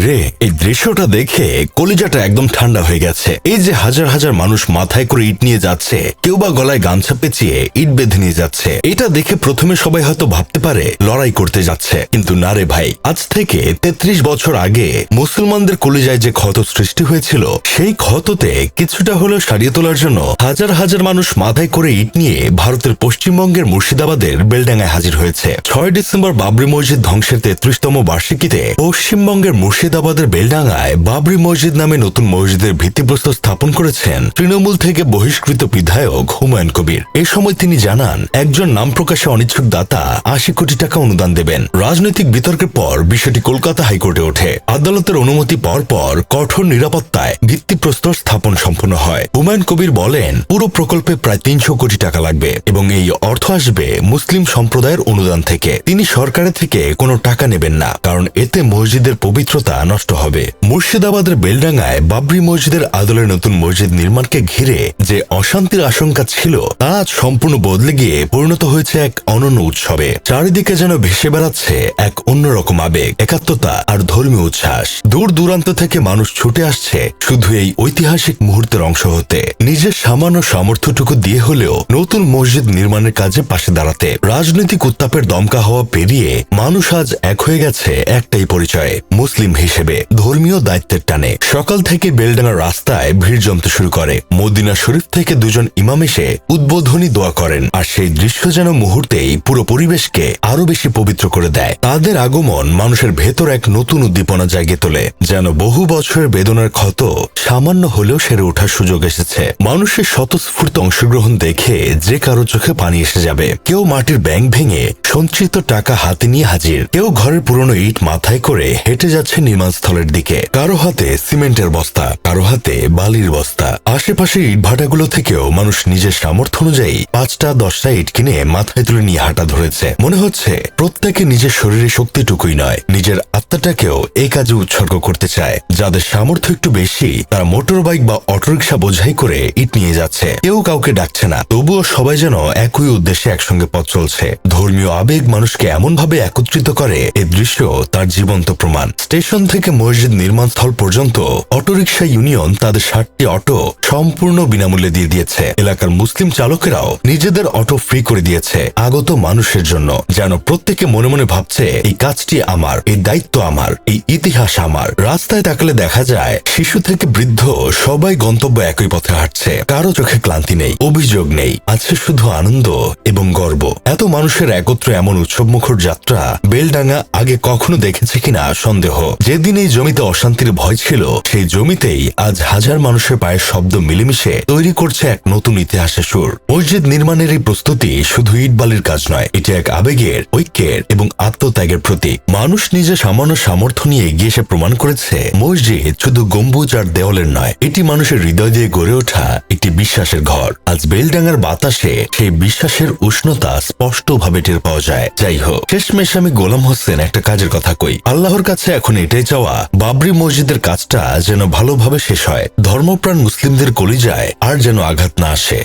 রে, এই দৃশ্যটা দেখে কলিজাটা একদম ঠান্ডা হয়ে গেছে। এই যে হাজার হাজার মানুষ মাথায় করে ইট নিয়ে যাচ্ছে, কেউ বা গলায় গামছা পেঁচিয়ে ইট বেঁধে নিয়ে যাচ্ছে। এটা দেখে প্রথমে সবাই হয়তো ভাবতে পারে, লড়াই করতে যাচ্ছে। কিন্তু না রে ভাই, আজ থেকে তেত্রিশ বছর আগে মুসলমানদের কলিজায় যে ক্ষত সৃষ্টি হয়েছিল, সেই ক্ষততে কিছুটা হলেও সারিয়ে তোলার জন্য হাজার হাজার মানুষ মাথায় করে ইট নিয়ে ভারতের পশ্চিমবঙ্গের মুর্শিদাবাদের বেলডাঙ্গায় হাজির হয়েছে। ছয় ডিসেম্বর বাবরি মসজিদ ধ্বংসের তেত্রিশতম বার্ষিকীতে পশ্চিমবঙ্গের মুর্শিদাবাদের বেলডাঙ্গায় বাবরি মসজিদ নামে নতুন মসজিদের ভিত্তিপ্রস্তর স্থাপন করেছেন তৃণমূল থেকে বহিষ্কৃত বিধায়ক হুমায়ুন কবির। এ সময় তিনি জানান, একজন নাম প্রকাশে অনিচ্ছুক দাতা আশি কোটি টাকা অনুদান দেবেন। রাজনৈতিক বিতর্কের পর বিষয়টি কলকাতা হাইকোর্টে ওঠে। আদালতের অনুমতি পর পর কঠোর নিরাপত্তায় ভিত্তিপ্রস্তর স্থাপন সম্পন্ন হয়। হুমায়ুন কবির বলেন, পুরো প্রকল্পে প্রায় তিনশো কোটি টাকা লাগবে এবং এই অর্থ আসবে মুসলিম সম্প্রদায়ের অনুদান থেকে। তিনি সরকারের থেকে কোনো টাকা নেবেন না, কারণ এতে মসজিদের পবিত্রতা নষ্ট হবে। মুর্শিদাবাদের বেলডাঙ্গায় বাবরি মসজিদের আদলের নতুন মসজিদ নির্মাণকে ঘিরে যে অশান্তির আশঙ্কা ছিল, তা আজ সম্পূর্ণ বদলে গিয়ে পরিণত হয়েছে এক অনন্য উৎসবে। চারিদিকে যেন ভেসে বেড়াচ্ছে এক অন্যরকম আবেগ, একাত্মতা আর ধর্মীয় উচ্ছ্বাস। দূর দূরান্ত থেকে মানুষ ছুটে আসছে শুধু এই ঐতিহাসিক মুহূর্তের অংশ হতে। নিজের সামান্য সামর্থ্যটুকু দিয়ে হলেও নতুন মসজিদ নির্মাণের কাজে পাশে দাঁড়াতে রাজনৈতিক উত্তাপের দমকা হওয়া পেরিয়ে মানুষ আজ এক হয়ে গেছে একটাই পরিচয়, মুসলিম হিসেবে ধর্মীয় দায়িত্বের টানে সকাল থেকে বেলডাঙ্গা রাস্তায় ভিড় জমতে শুরু করে। মদিনা শরীফ থেকে দুজন ইমাম এসে উদ্বোধনী দোয়া করেন। আর সেই দৃশ্য যেন মুহূর্তেই পুরো পরিবেশকে আরও বেশি পবিত্র করে দেয়। তাদের আগমন মানুষের ভেতর এক নতুন উদ্দীপনা জাগিয়ে তোলে, যেন বহু বছরের বেদনার ক্ষত সামান্য হলেও সেরে ওঠার সুযোগ এসেছে। মানুষের স্বতঃস্ফূর্ত অংশগ্রহণ দেখে যে কারও চোখে পানি এসে যাবে, কেউ মাটির ব্যাংক ভেঙে সঞ্চিত টাকা হাতে নিয়ে হাজির। কেউ ঘরের পুরনো ইট মাথায় করে হেঁটে যাচ্ছে নির্মাণস্থলের দিকে। কারও হাতে সিমেন্টের বস্তা, কারও হাতে বালির বস্তা। আশেপাশে ইট ভাটাগুলো থেকেও মানুষ নিজের সামর্থ্য অনুযায়ী পাঁচটা, দশটা ইট কিনে মাথায় তুলে নিয়ে হাঁটা ধরেছে। মনে হচ্ছে প্রত্যেকে নিজের শরীরে শক্তিটুকুই নয়, নিজের আত্মাটাকেও এই কাজে উৎসর্গ করতে চায়। যাদের সামর্থ্য একটু বেশি, তারা মোটর বাইক বা অটোরিকশা বোঝাই করে ইট নিয়ে যাচ্ছে। কেউ কাউকে ডাকছে না, তবুও সবাই যেন একই উদ্দেশ্যে একসঙ্গে পথ চলছে। ধর্মীয় আবেগ মানুষকে এমন ভাবে একত্রিত করে এই দৃশ্য তার জীবন্ত প্রমাণ। স্টেশন থেকে মসজিদ নির্মাণ স্থল পর্যন্ত অটোরিকশা ইউনিয়ন তাদের ষাটটি অটো সম্পূর্ণ বিনামূল্যে দিয়ে দিয়েছে। এলাকার মুসলিম চালকেরাও নিজেদের অটো ফ্রি করে দিয়েছে, আগত মানুষের জন্য। যেন প্রত্যেকে মনে মনে ভাবছে, এই কাজটি আমার, এই দায়িত্ব আমার, এই ইতিহাস আমার। রাস্তায় তাকালে দেখা যায়, শিশু থেকে বৃদ্ধ সবাই গন্তব্য একই পথে হাঁটছে। কারও চোখে ক্লান্তি নেই, অভিযোগ নেই। আছে শুধু আনন্দ এবং গর্ব। এত মানুষের একত্র এমন উৎসবমুখর যাত্রা বেলডাঙ্গা আগে কখনো দেখেছে কিনা সন্দেহ। যেদিন এই জমিতে অশান্তির ভয় ছিল, সেই জমিতেই আজ হাজার মানুষের পায়ের শব্দ মিলেমিশে তৈরি করছে এক নতুন ইতিহাসের সুর। মসজিদ নির্মাণের এই প্রস্তুতি শুধু ইট বালির কাজ নয়, এটি এক আবেগের, ঐক্যের এবং আত্মত্যাগের প্রতীক। মানুষ নিজে সামান্য সামর্থ্য নিয়ে এগিয়ে এসে প্রমাণ করেছে, মসজিদ শুধু গম্বুজ আর দেওয়ালের নয়, এটি মানুষের হৃদয় দিয়ে গড়ে ওঠা একটি বিশ্বাসের ঘর। আজ বেলডাঙ্গার বাতাসে সেই বিশ্বাসের উষ্ণতা স্পষ্টভাবে টের পাওয়া যায়। যাই হোক, শেষমেশ আমি গোলাম হোসেন একটা কাজের কথা কই। আল্লাহর কাছে এখন এটাই চাওয়া, বাবরি মসজিদের কাজটা যেন ভালোভাবে শেষ হয়। ধর্মপ্রাণ মুসলিমদের কলিজায় আর যেন আঘাত না আসে।